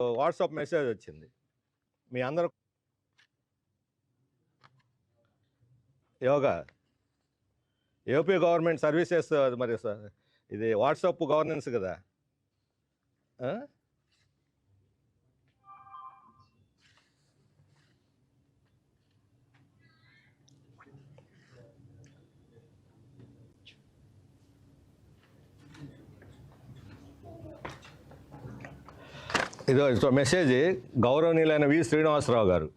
WhatsApp message వచ్చింది మీ అందరు yoga. AP government services మరి ఇది వాట్సాప్ గవర్నెన్స్ కదా. ఇదో ఇదో మెసేజ్ గౌరవనీయులైన వి. శ్రీనివాసరావు గారు.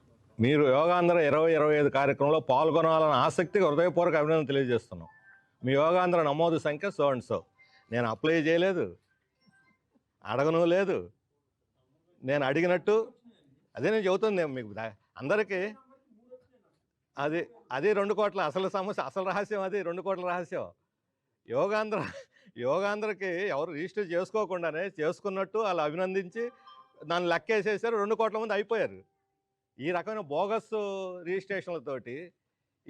మీరు యోగాంధ్ర ఇరవై ఇరవై ఐదు కార్యక్రమంలో పాల్గొనాలని ఆసక్తిగా హృదయపూర్వక అభినందన తెలియజేస్తున్నాం. మీ యోగాంధ్ర నమోదు సంఖ్య సో అండ్ సో. నేను అప్లై చేయలేదు. అడగను లేదు. నేను అడిగినట్టు. అదే నేను చెబుతుంది మీకు అందరికీ అది అది రెండు కోట్ల అసలు సమస్య అసలు రహస్యం అది రెండు కోట్ల రహస్యం. యోగాంధ్ర యోగాంధ్రకి ఎవరు రిజిస్టర్ చేసుకోకుండానే చేసుకున్నట్టు వాళ్ళు అభినందించి దాన్ని లెక్కేసేసారు రెండు కోట్ల మంది అయిపోయారు. ఈ రకమైన బోగస్ రిజిస్ట్రేషన్లతోటి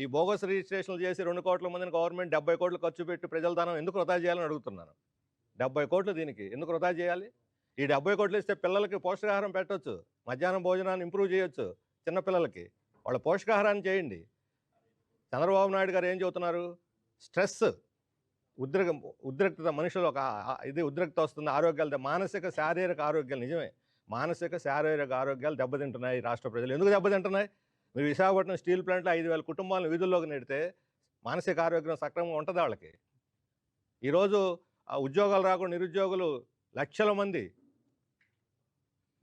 ఈ బోగస్ రిజిస్ట్రేషన్లు చేసి రెండు కోట్ల మందిని గవర్నమెంట్ డెబ్బై కోట్లు ఖర్చు పెట్టి ప్రజల ధనం ఎందుకు వృధా చేయాలని అడుగుతున్నాను. డెబ్బై కోట్లు దీనికి ఎందుకు వృధా చేయాలి? ఈ డెబ్బై కోట్లు ఇస్తే పిల్లలకి పోషకాహారం పెట్టొచ్చు మధ్యాహ్నం భోజనాన్ని ఇంప్రూవ్ చేయొచ్చు చిన్నపిల్లలకి వాళ్ళ పోషకాహారాన్ని చేయండి. చంద్రబాబు నాయుడు గారు ఏం చెబుతున్నారు? స్ట్రెస్ ఉద్రిక ఉద్రిక్తత మనుషులు ఒక ఇది ఉద్రిక్త వస్తుంది ఆరోగ్యాలు మానసిక శారీరక ఆరోగ్యాలు నిజమే. మానసిక శారీరక ఆరోగ్యాలు దెబ్బతింటున్నాయి రాష్ట్ర ప్రజలు. ఎందుకు దెబ్బతింటున్నాయి? మీరు విశాఖపట్నం స్టీల్ ప్లాంట్లో ఐదు వేల కుటుంబాలను వీధుల్లోకి నెడితే మానసిక ఆరోగ్యం సక్రమంగా ఉంటుంది వాళ్ళకి. ఈరోజు ఆ ఉద్యోగాలు రాకుండా నిరుద్యోగులు లక్షల మంది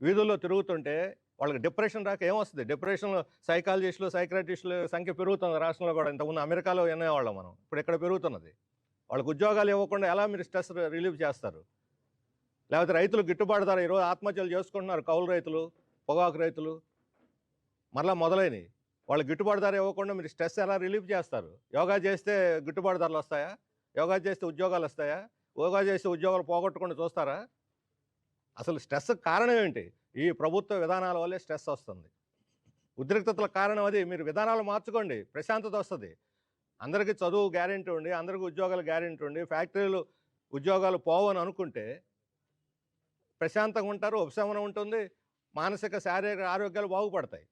వీధుల్లో తిరుగుతుంటే వాళ్ళకి డిప్రెషన్ రాక ఏమొస్తుంది? డిప్రెషన్లో సైకాలజిస్టులు సైక్రటిస్టుల సంఖ్య పెరుగుతుంది రాష్ట్రంలో కూడా. ఇంతకుముందు అమెరికాలో వినేవాళ్ళం మనం. ఇప్పుడు ఇక్కడ పెరుగుతున్నది? వాళ్ళకి ఉద్యోగాలు ఇవ్వకుండా ఎలా మీరు స్ట్రెస్ రిలీవ్ చేస్తారు? లేకపోతే రైతులు గిట్టుబాటు ధర ఈరోజు ఆత్మహత్యలు చేసుకుంటున్నారు కౌలు రైతులు పొగాకు రైతులు. మరలా మొదలైనవి వాళ్ళు గిట్టుబాటు ధర ఇవ్వకుండా మీరు స్ట్రెస్ ఎలా రిలీఫ్ చేస్తారు? యోగా చేస్తే గిట్టుబాటు ధరలు వస్తాయా? యోగా చేస్తే ఉద్యోగాలు వస్తాయా? యోగా చేస్తే ఉద్యోగాలు పోగొట్టకుండా చూస్తారా? అసలు స్ట్రెస్ కారణం ఏంటి? ఈ ప్రభుత్వ విధానాల వల్లే స్ట్రెస్ వస్తుంది. ఉద్రిక్తతల కారణం అది. మీరు విధానాలు మార్చుకోండి. ప్రశాంతత వస్తుంది. అందరికీ చదువు గ్యారెంటీ ఉండి అందరికీ ఉద్యోగాలు గ్యారెంటీ ఉండి ఫ్యాక్టరీలు ఉద్యోగాలు పోవని అనుకుంటే ప్రశాంతంగా ఉంటారు ఉపశమనం ఉంటుంది మానసిక శారీరక ఆరోగ్యాలు బాగుపడతాయి.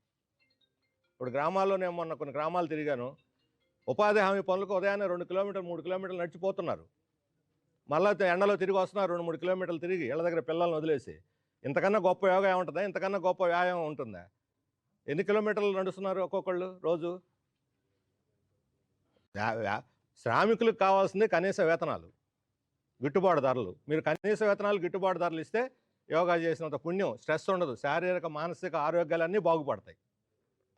ఇప్పుడు గ్రామాల్లో నేను మొన్న కొన్ని గ్రామాలు తిరిగాను ఉపాధి హామీ పనులకు ఉదయాన్నే రెండు కిలోమీటర్లు మూడు కిలోమీటర్లు నడిచిపోతున్నారు. మళ్ళీ ఎండలో తిరిగి వస్తున్నారు రెండు మూడు కిలోమీటర్లు తిరిగి ఇళ్ళ దగ్గర పిల్లల్ని వదిలేసి. ఇంతకన్నా గొప్ప యోగా ఏముంటుందా ఇంతకన్నా గొప్ప వ్యాయామం ఉంటుందా? ఎన్ని కిలోమీటర్లు నడుస్తున్నారు ఒక్కొక్కళ్ళు రోజు? వ్యా- శ్రామికులకు కావాల్సింది కనీస వేతనాలు. గిట్టుబాటు ధరలు మీరు కనీస వేతనాలు గిట్టుబాటు ధరలు ఇస్తే యోగా చేసినంత పుణ్యం స్ట్రెస్ ఉండదు. శారీరక మానసిక ఆరోగ్యాలన్నీ బాగుపడతాయి.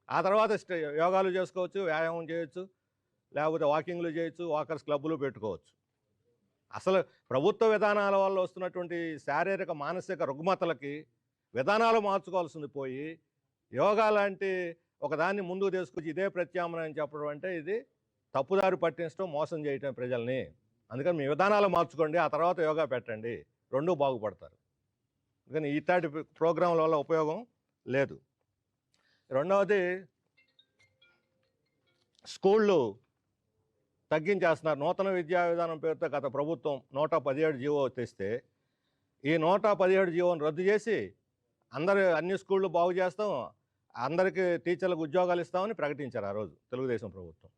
ఆ తర్వాత యోగాలు చేసుకోవచ్చు వ్యాయామం చేయొచ్చు లేకపోతే వాకింగ్లు చేయొచ్చు వాకర్స్ క్లబ్బులు పెట్టుకోవచ్చు. అసలు ప్రభుత్వ విధానాల వల్ల వస్తున్నటువంటి శారీరక మానసిక రుగ్మతలకి విధానాలు మార్చుకోవాల్సింది పోయి యోగా లాంటి ఒకదాన్ని ముందుకు తీసుకొచ్చి ఇదే ప్రత్యామ్నాయం చెప్పడం అంటే ఇది తప్పుదారి పట్టించడం మోసం చేయటం ప్రజల్ని. అందుకని మీ విధానాలు మార్చుకోండి ఆ తర్వాత యోగా పెట్టండి. రెండూ బాగుపడతారు. అందుకని ఇట్లాంటి ప్రోగ్రాంల వల్ల ఉపయోగం లేదు. రెండవది స్కూళ్ళు తగ్గించేస్తున్నారు. నూతన విద్యా విధానం పేరుతో గత ప్రభుత్వం నూట పదిహేడు జీవో తెస్తే ఈ నూట పదిహేడు జీవోని రద్దు చేసి అందరు అన్ని స్కూళ్ళు బాగు చేస్తాం అందరికీ టీచర్లకు ఉద్యోగాలు ఇస్తామని ప్రకటించారు ఆ రోజు తెలుగుదేశం ప్రభుత్వం.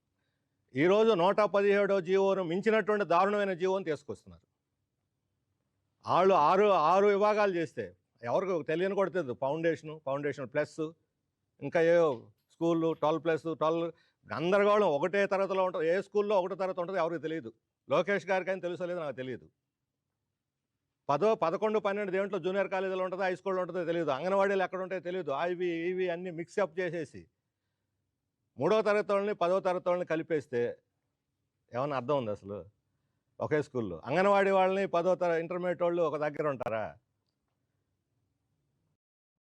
ఈరోజు నూట పదిహేడో జీవోను మించినటువంటి దారుణమైన జీవోని తీసుకొస్తున్నారు. వాళ్ళు ఆరు ఆరు విభాగాలు చేస్తే ఎవరికి తెలియని కూడా తెలియదు ఫౌండేషను ఫౌండేషన్ ప్లస్ ఇంకా ఏ స్కూళ్ళు ట్వెల్వ్ ప్లస్ ట్వెల్వ్ గందరగోళం ఒకటే తరగతిలో ఉంటుంది. ఏ స్కూల్లో ఒకటో తరగతి ఉంటుంది ఎవరికి తెలియదు లోకేష్ గారికి అని తెలుసో లేదో నాకు తెలియదు పదో పదకొండు పన్నెండు దేంట్లో జూనియర్ కాలేజీలో ఉంటుందో హై స్కూల్లో ఉంటుందో తెలియదు అంగన్వాడీలు ఎక్కడ ఉంటాయో తెలియదు అవి ఇవి అన్ని మిక్సప్ చేసేసి మూడో తరగతి వాళ్ళని పదో తరగతి వాళ్ళని కలిపేస్తే ఏమన్నా అర్థం ఉంది అసలు? ఒకే స్కూల్లో. అంగన్వాడీ వాళ్ళని పదో తర ఇంటర్మీడియట్ వాళ్ళు ఒక దగ్గర ఉంటారా?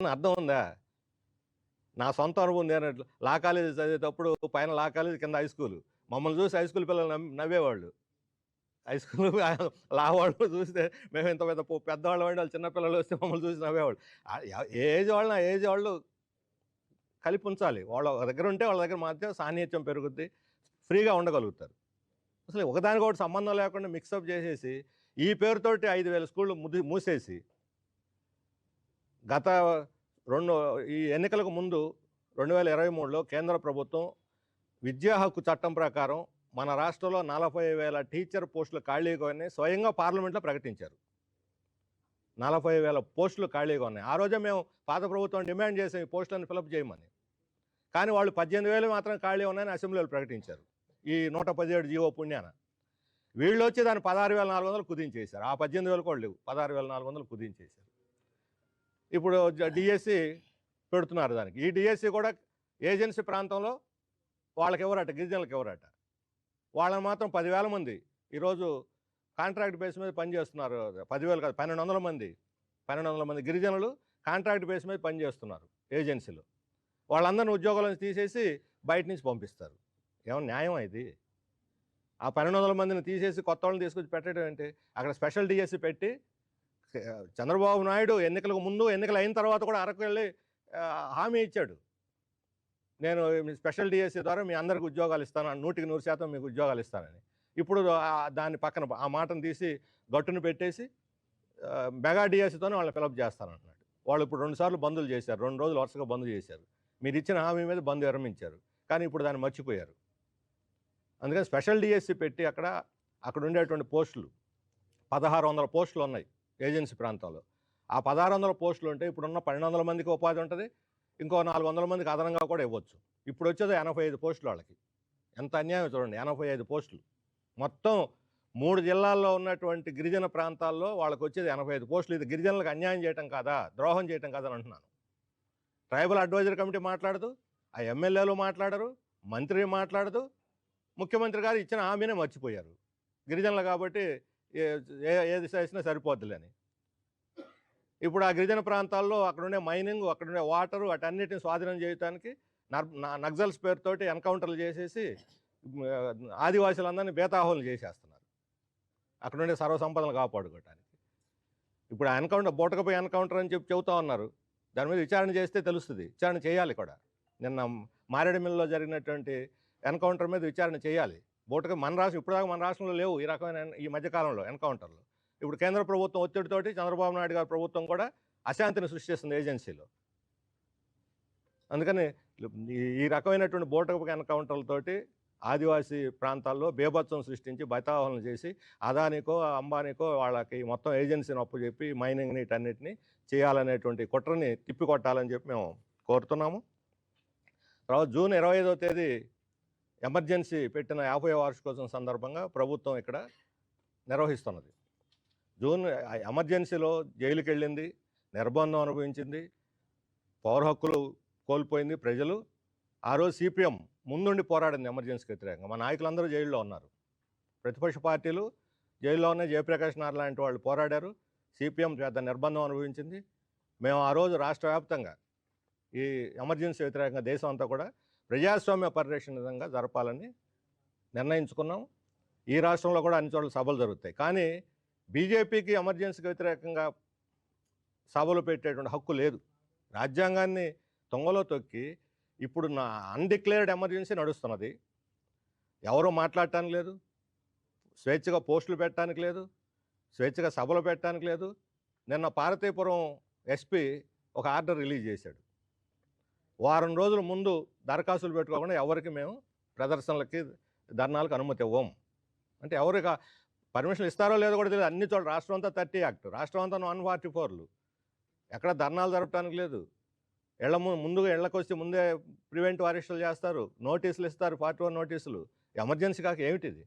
అర్థం ఉందా? నా సొంత అనుభవం నేను లా కాలేజీ చదివేటప్పుడు పైన లా కాలేజీ కింద హై స్కూల్. మమ్మల్ని చూసి హై స్కూల్ పిల్లలు నవ్వి- నవ్వేవాళ్ళు. హై స్కూల్ లా వాళ్ళు చూస్తే మేము ఇంత పెద్ద పెద్దవాళ్ళు వాడి వాళ్ళు చిన్నపిల్లలు వస్తే మమ్మల్ని చూసి నవ్వేవాళ్ళు. ఏ ఏజ్ వాళ్ళు ఆ ఏజ్ వాళ్ళు కలిపి ఉంచాలి వాళ్ళ దగ్గర ఉంటే వాళ్ళ దగ్గర మధ్య సాన్నిహిత్యం పెరుగుద్ది. ఫ్రీగా ఉండగలుగుతారు. అసలు ఒకదానికొకటి సంబంధం లేకుండా మిక్సప్ చేసేసి ఈ పేరుతోటి ఐదు వేల స్కూళ్ళు ముది మూసేసి గత రెండు ఈ ఎన్నికలకు ముందు రెండు వేల ఇరవై మూడులో కేంద్ర ప్రభుత్వం విద్యా హక్కు చట్టం ప్రకారం మన రాష్ట్రంలో నలభై వేల టీచర్ పోస్టులు ఖాళీగా ఉన్నాయి. స్వయంగా పార్లమెంట్లో ప్రకటించారు. నలభై వేల పోస్టులు ఖాళీగా ఉన్నాయి. ఆ రోజే మేము పాత ప్రభుత్వం డిమాండ్ చేసాం ఈ పోస్టులను ఫిలప్ చేయమని. కానీ వాళ్ళు పద్దెనిమిది వేలు మాత్రం ఖాళీ ఉన్నాయని అసెంబ్లీలో ప్రకటించారు. ఈ నూట పదిహేడు జీవో పుణ్యాన. వీళ్ళు వచ్చి దాన్ని పదహారు వేల నాలుగు వందలు కుదించేశారు. ఆ పద్దెనిమిది వేలు కూడా లేవు. పదహారు వేల నాలుగు వందలు కుదించేశారు. ఇప్పుడు డిఎస్సి పెడుతున్నారు దానికి. ఈ డిఎస్సి కూడా ఏజెన్సీ ప్రాంతంలో వాళ్ళకి ఎవరట? గిరిజనులకు ఎవరట? వాళ్ళని మాత్రం పదివేల మంది. ఈరోజు కాంట్రాక్ట్ బేస్ మీద పనిచేస్తున్నారు పదివేలు కాదు పన్నెండు వందల మంది. పన్నెండు వందల మంది గిరిజనులు కాంట్రాక్ట్ బేస్ మీద పనిచేస్తున్నారు ఏజెన్సీలు. వాళ్ళందరిని ఉద్యోగాల నుంచి తీసేసి బయట నుంచి పంపిస్తారు. ఏమన్నా న్యాయం ఇది? ఆ పన్నెండు వందల మందిని తీసేసి కొత్త వాళ్ళని తీసుకొచ్చి పెట్టడం ఏంటి? అక్కడ స్పెషల్ డిఎస్సి పెట్టి చంద్రబాబు నాయుడు ఎన్నికలకు ముందు ఎన్నికలు అయిన తర్వాత కూడా అరకు వెళ్ళి హామీ ఇచ్చాడు. నేను మీ స్పెషల్ డిఎస్సి ద్వారా మీ అందరికి ఉద్యోగాలు ఇస్తాను నూటికి నూరు శాతం మీకు ఉద్యోగాలు ఇస్తానని. ఇప్పుడు దాన్ని దాని పక్కన ఆ మాటను తీసి గట్టును పెట్టేసి మెగా డిఎస్సితోనే వాళ్ళని ఫిలప్ చేస్తానంటున్నాడు. వాళ్ళు ఇప్పుడు రెండుసార్లు బందులు చేశారు రెండు రోజులు వరుసగా బంద్ చేశారు. మీరు ఇచ్చిన హామీ మీద బంద్ విరమించారు. కానీ ఇప్పుడు దాన్ని మర్చిపోయారు. అందుకని స్పెషల్ డిఎస్సి పెట్టి అక్కడ అక్కడ ఉండేటువంటి పోస్టులు పదహారు వందల పోస్టులు ఉన్నాయి ఏజెన్సీ ప్రాంతాల్లో ఆ పదహారు వందల పోస్టులు ఉంటే ఇప్పుడున్న పన్నెండు వందల మందికి ఉపాధి ఉంటుంది ఇంకో నాలుగు వందల మందికి అదనంగా కూడా ఇవ్వచ్చు. ఇప్పుడు వచ్చేది ఎనభై ఐదు పోస్టులు వాళ్ళకి. ఎంత అన్యాయం చూడండి ఎనభై ఐదు పోస్టులు. మొత్తం మూడు జిల్లాల్లో ఉన్నటువంటి గిరిజన ప్రాంతాల్లో వాళ్ళకి వచ్చేది ఎనభై ఐదు పోస్టులు. ఇది గిరిజనులకు అన్యాయం చేయటం కాదా ద్రోహం చేయటం కాదని అంటున్నాను. ట్రైబల్ అడ్వైజరీ కమిటీ మాట్లాడదు ఆ ఎమ్మెల్యేలు మాట్లాడరు మంత్రి మాట్లాడదు ముఖ్యమంత్రి గారు ఇచ్చిన హామీనే మర్చిపోయారు. గిరిజనులు కాబట్టి ఏ- ఏ- ఏది చేసినా సరిపోద్దులేని. ఇప్పుడు ఆ గిరిజన ప్రాంతాల్లో అక్కడుండే మైనింగ్ అక్కడుండే వాటరు వాటన్నిటిని స్వాధీనం చేయడానికి నర్ నక్సల్స్ పేరుతోటి ఎన్కౌంటర్లు చేసేసి ఆదివాసులందరినీ బేతాహోలు చేసేస్తున్నారు. అక్కడుండే సర్వసంపదలు కాపాడుకోవటానికి. ఇప్పుడు ఆ ఎన్కౌంటర్ బోటకపోయి ఎన్కౌంటర్ అని చెప్పి చెబుతా ఉన్నారు. దాని మీద విచారణ చేస్తే తెలుస్తుంది. విచారణ చేయాలి కూడా. నిన్న మారేడుమిల్లిలో జరిగినటువంటి ఎన్కౌంటర్ మీద విచారణ చేయాలి. బోటకు మన రాష్ట్రం ఇప్పటిదాకా మన రాష్ట్రంలో లేవు ఈ రకమైన ఈ మధ్యకాలంలో ఎన్కౌంటర్లు. ఇప్పుడు కేంద్ర ప్రభుత్వం ఒత్తిడితోటి చంద్రబాబు నాయుడు గారి ప్రభుత్వం కూడా అశాంతిని సృష్టిస్తుంది ఏజెన్సీలో. అందుకని ఈ- ఈ రకమైనటువంటి బోటకపు ఎన్కౌంటర్లతోటి ఆదివాసీ ప్రాంతాల్లో బేభత్సం సృష్టించి బైతావహనం చేసి అదానికో అంబానీకో వాళ్ళకి మొత్తం ఏజెన్సీని అప్పు చెప్పి మైనింగ్ని వీటన్నిటిని చేయాలనేటువంటి కుట్రని తిప్పికొట్టాలని చెప్పి మేము కోరుతున్నాము. తర్వాత జూన్ ఇరవై ఐదో తేదీ ఎమర్జెన్సీ పెట్టిన యాభై వార్షికోత్సవం సందర్భంగా ప్రభుత్వం ఇక్కడ నిర్వహిస్తున్నది. జూన్ ఎమర్జెన్సీలో జైలుకి వెళ్ళింది నిర్బంధం అనుభవించింది పౌర హక్కులు కోల్పోయింది ప్రజలు. ఆ రోజు సిపిఎం ముందుండి పోరాడింది ఎమర్జెన్సీకి వ్యతిరేకంగా. మా నాయకులందరూ జైల్లో ఉన్నారు. ప్రతిపక్ష పార్టీలు జైల్లో ఉన్న జయప్రకాష్ నారాయణ లాంటి వాళ్ళు పోరాడారు. సిపిఎం చేత నిర్బంధం అనుభవించింది. మేము ఆ రోజు రాష్ట్ర వ్యాప్తంగా ఈ ఎమర్జెన్సీ వ్యతిరేకంగా దేశం అంతా కూడా ప్రజాస్వామ్య పరిరక్షణ విధంగా జరపాలని నిర్ణయించుకున్నాం. ఈ రాష్ట్రంలో కూడా అన్ని చోట్ల సభలు జరుగుతాయి. కానీ బీజేపీకి ఎమర్జెన్సీకి వ్యతిరేకంగా సభలు పెట్టేటువంటి హక్కు లేదు. రాజ్యాంగాన్ని తొంగలో తొక్కి ఇప్పుడు నా అన్డిక్లేర్డ్ ఎమర్జెన్సీ నడుస్తున్నది. ఎవరు మాట్లాడటానికి లేదు. స్వేచ్ఛగా పోస్టులు పెట్టడానికి లేదు. స్వేచ్ఛగా సభలు పెట్టడానికి లేదు. నిన్న పార్వతీపురం ఎస్పీ ఒక ఆర్డర్ రిలీజ్ చేశాడు. వారం రోజుల ముందు దరఖాస్తులు పెట్టుకోకుండా ఎవరికి మేము ప్రదర్శనలకి ధర్నాలకు అనుమతి ఇవ్వం. అంటే ఎవరికి పర్మిషన్ ఇస్తారో లేదో కూడా తెలియదు. అన్ని చోట్ల రాష్ట్రం అంతా థర్టీ యాక్ట్ రాష్ట్రం అంతా వన్ ఫార్టీ ఫోర్లు. ఎక్కడ ధర్నాలు జరపడానికి లేదు. ఇళ్ళ ముందుగా ఇళ్ళకి ముందే ప్రివెంట్ అరెస్టులు చేస్తారు. నోటీసులు ఇస్తారు ఫార్టీ వన్ నోటీసులు. ఎమర్జెన్సీ కాక ఏమిటిది?